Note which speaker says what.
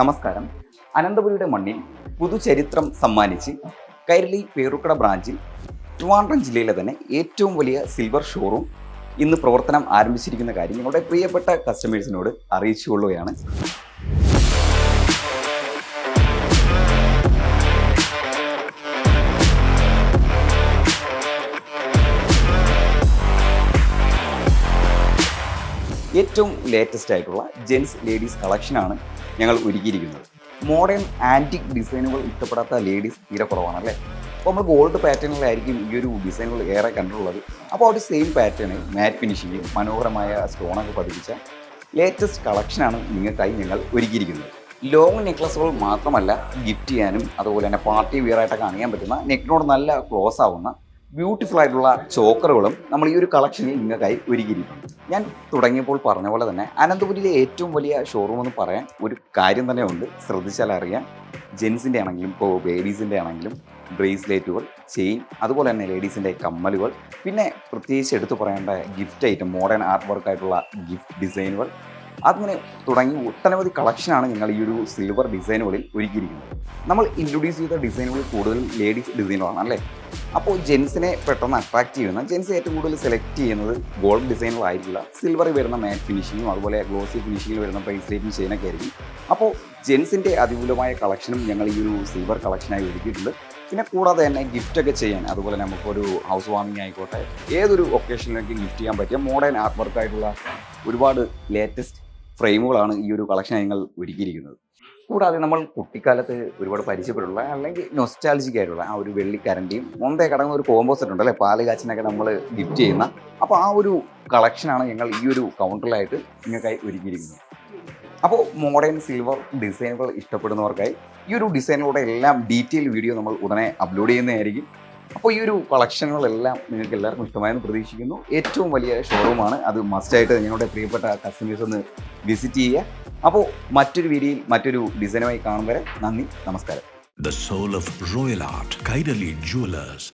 Speaker 1: നമസ്കാരം. അനന്തപുരിയുടെ മണ്ണിൽ പുതുചരിത്രം സമ്മാനിച്ച് കൈരളി പേറുക്കട ബ്രാഞ്ചിൽ ട്രിവാൻഡ്രം ജില്ലയിലെ തന്നെ ഏറ്റവും വലിയ സിൽവർ ഷോറൂം ഇന്ന് പ്രവർത്തനം ആരംഭിച്ചിരിക്കുന്ന കാര്യം ഞങ്ങളുടെ പ്രിയപ്പെട്ട കസ്റ്റമേഴ്സിനോട് അറിയിച്ചു അറിയിച്ചുകൊള്ളുകയാണ്. ഏറ്റവും ലേറ്റസ്റ്റ് ആയിട്ടുള്ള ജെൻസ് ലേഡീസ് കളക്ഷനാണ് ഞങ്ങൾ ഒരുക്കിയിരിക്കുന്നത്. മോഡേൺ ആന്റിക് ഡിസൈനുകൾ ഇഷ്ടപ്പെടാത്ത ലേഡീസ് തീരെ കുറവാണ് അല്ലേ? അപ്പോൾ നമ്മൾ ഗോൾഡ് പാറ്റേണിലായിരിക്കും ഈ ഒരു ഡിസൈനുകൾ ഏറെ കണ്ടുള്ളത് അപ്പോൾ ഒരു സെയിം പാറ്റേണിൽ മാറ്റ് ഫിനിഷിങ് മനോഹരമായ സ്റ്റോണൊക്കെ പതിപ്പിച്ച ലേറ്റസ്റ്റ് കളക്ഷനാണ് നിങ്ങൾക്കായി ഞങ്ങൾ ഒരുക്കിയിരിക്കുന്നത്. ലോങ് നെക്ലസുകൾ മാത്രമല്ല ഗിഫ്റ്റ് ചെയ്യാനും അതുപോലെ തന്നെ പാർട്ടി വിയറായിട്ടൊക്കെ അണിയാൻ പറ്റുന്ന നെക്കിനോട് നല്ല ക്ലോസ് ആവുന്ന ബ്യൂട്ടിഫുൾ ആയിട്ടുള്ള ചോക്കറുകളും നമ്മൾ ഈ ഒരു കളക്ഷനിൽ നിങ്ങൾക്കായി ഒരുക്കിയിരിക്കുന്നു ഞാൻ തുടങ്ങിയപ്പോൾ പറഞ്ഞ പോലെ തന്നെ അനന്തപുരിയിലെ ഏറ്റവും വലിയ ഷോറൂം എന്ന് പറയാൻ ഒരു കാര്യം തന്നെ ഉണ്ട്. ശ്രദ്ധിച്ചാൽ അറിയാം. ജെൻസിന്റെ ആണെങ്കിലും ഇപ്പോൾ ലേഡീസിന്റെ ആണെങ്കിലും ബ്രേസ്ലെറ്റുകൾ ചെയിൻ അതുപോലെ തന്നെ ലേഡീസിന്റെ കമ്മലുകൾ പിന്നെ പ്രത്യേകിച്ച് എടുത്തു പറയേണ്ട ഗിഫ്റ്റ് ഐറ്റം മോഡേൺ ആർട്ട് വർക്കായിട്ടുള്ള ഗിഫ്റ്റ് ഡിസൈനുകൾ അങ്ങനെ തുടങ്ങി ഒട്ടനവധി കളക്ഷനാണ് ഞങ്ങൾ ഈ ഒരു സിൽവർ ഡിസൈനുകളിൽ ഒരുക്കിയിരിക്കുന്നത്. നമ്മൾ ഇൻട്രൊഡ്യൂസ് ചെയ്ത ഡിസൈനുകൾ കൂടുതലും ലേഡീസ് ഡിസൈനുകളാണ് അല്ലേ? അപ്പോൾ ജെൻസിനെ പെട്ടെന്ന് അട്രാക്ട് ചെയ്യുന്ന ജെൻസ് ഏറ്റവും കൂടുതൽ സെലക്ട് ചെയ്യുന്നത് ഗോൾഡ് ഡിസൈനുകളായിരിക്കില്ല സിൽവറിൽ വരുന്ന മാറ്റ് ഫിനിഷിങ്ങും അതുപോലെ ഗ്ലോസി ഫിനിഷിങ്ങിൽ വരുന്ന ബ്രേസ്ലേറ്റും ചെയിനൊക്കെ ആയിരിക്കും. അപ്പോൾ ജെൻസിന്റെ അതിപുലമായ കളക്ഷനും ഞങ്ങൾ ഈ ഒരു സിൽവർ കളക്ഷനായി ഒരുക്കിയിട്ടുണ്ട്. പിന്നെ കൂടാതെ തന്നെ ഗിഫ്റ്റൊക്കെ ചെയ്യാൻ അതുപോലെ നമുക്കൊരു ഹൗസ് വാമിംഗ് ആയിക്കോട്ടെ ഏതൊരു ഒക്കേഷനിലേക്ക് ഗിഫ്റ്റ് ചെയ്യാൻ പറ്റിയ മോഡേൺ ആർട്ട് വർക്കായിട്ടുള്ള ഒരുപാട് ലേറ്റസ്റ്റ് ഫ്രെയിമുകളാണ് ഈ ഒരു കളക്ഷൻ ഞങ്ങൾ ഒരുക്കിയിരിക്കുന്നത്. കൂടാതെ നമ്മൾ കുട്ടിക്കാലത്ത് ഒരുപാട് പരിചയപ്പെട്ടുള്ള അല്ലെങ്കിൽ നൊസ്റ്റാലജിക് ആയിട്ടുള്ള ആ ഒരു വെള്ളിക്കരണ്ടിയും മുന്തേ കടങ്ങുന്ന ഒരു കോമ്പോസിറ്റ് ഉണ്ട് ഉണ്ടല്ലേ പാൽ കാച്ചിനൊക്കെ നമ്മൾ ഗിഫ്റ്റ് ചെയ്യുന്ന. അപ്പോൾ ആ ഒരു കളക്ഷനാണ് ഞങ്ങൾ ഈ ഒരു കൗണ്ടറിലായിട്ട് നിങ്ങൾക്കായി ഒരുക്കിയിരിക്കുന്നത്. അപ്പോൾ മോഡേൺ സിൽവർ ഡിസൈനുകൾ ഇഷ്ടപ്പെടുന്നവർക്കായി ഈ ഒരു ഡിസൈനുകളുടെ എല്ലാം ഡീറ്റെയിൽ വീഡിയോ നമ്മൾ ഉടനെ അപ്ലോഡ് ചെയ്യുന്നതായിരിക്കും. അപ്പോൾ ഈ ഒരു കളക്ഷനുകളെല്ലാം നിങ്ങൾക്ക് എല്ലാവർക്കും ഇഷ്ടമായെന്ന് പ്രതീക്ഷിക്കുന്നു. ഏറ്റവും വലിയ ഷോറൂമാണ് അത് മസ്റ്റായിട്ട് ഞങ്ങളുടെ പ്രിയപ്പെട്ട കസ്റ്റമേഴ്സ് ഒന്ന് വിസിറ്റ് ചെയ്യുക അപ്പോൾ മറ്റൊരു വീഡിയോയിൽ മറ്റൊരു ഡിസൈനുമായി കാണും വരെ നന്ദി നമസ്കാരം
Speaker 2: The soul of royal art, Kairali Jewelers.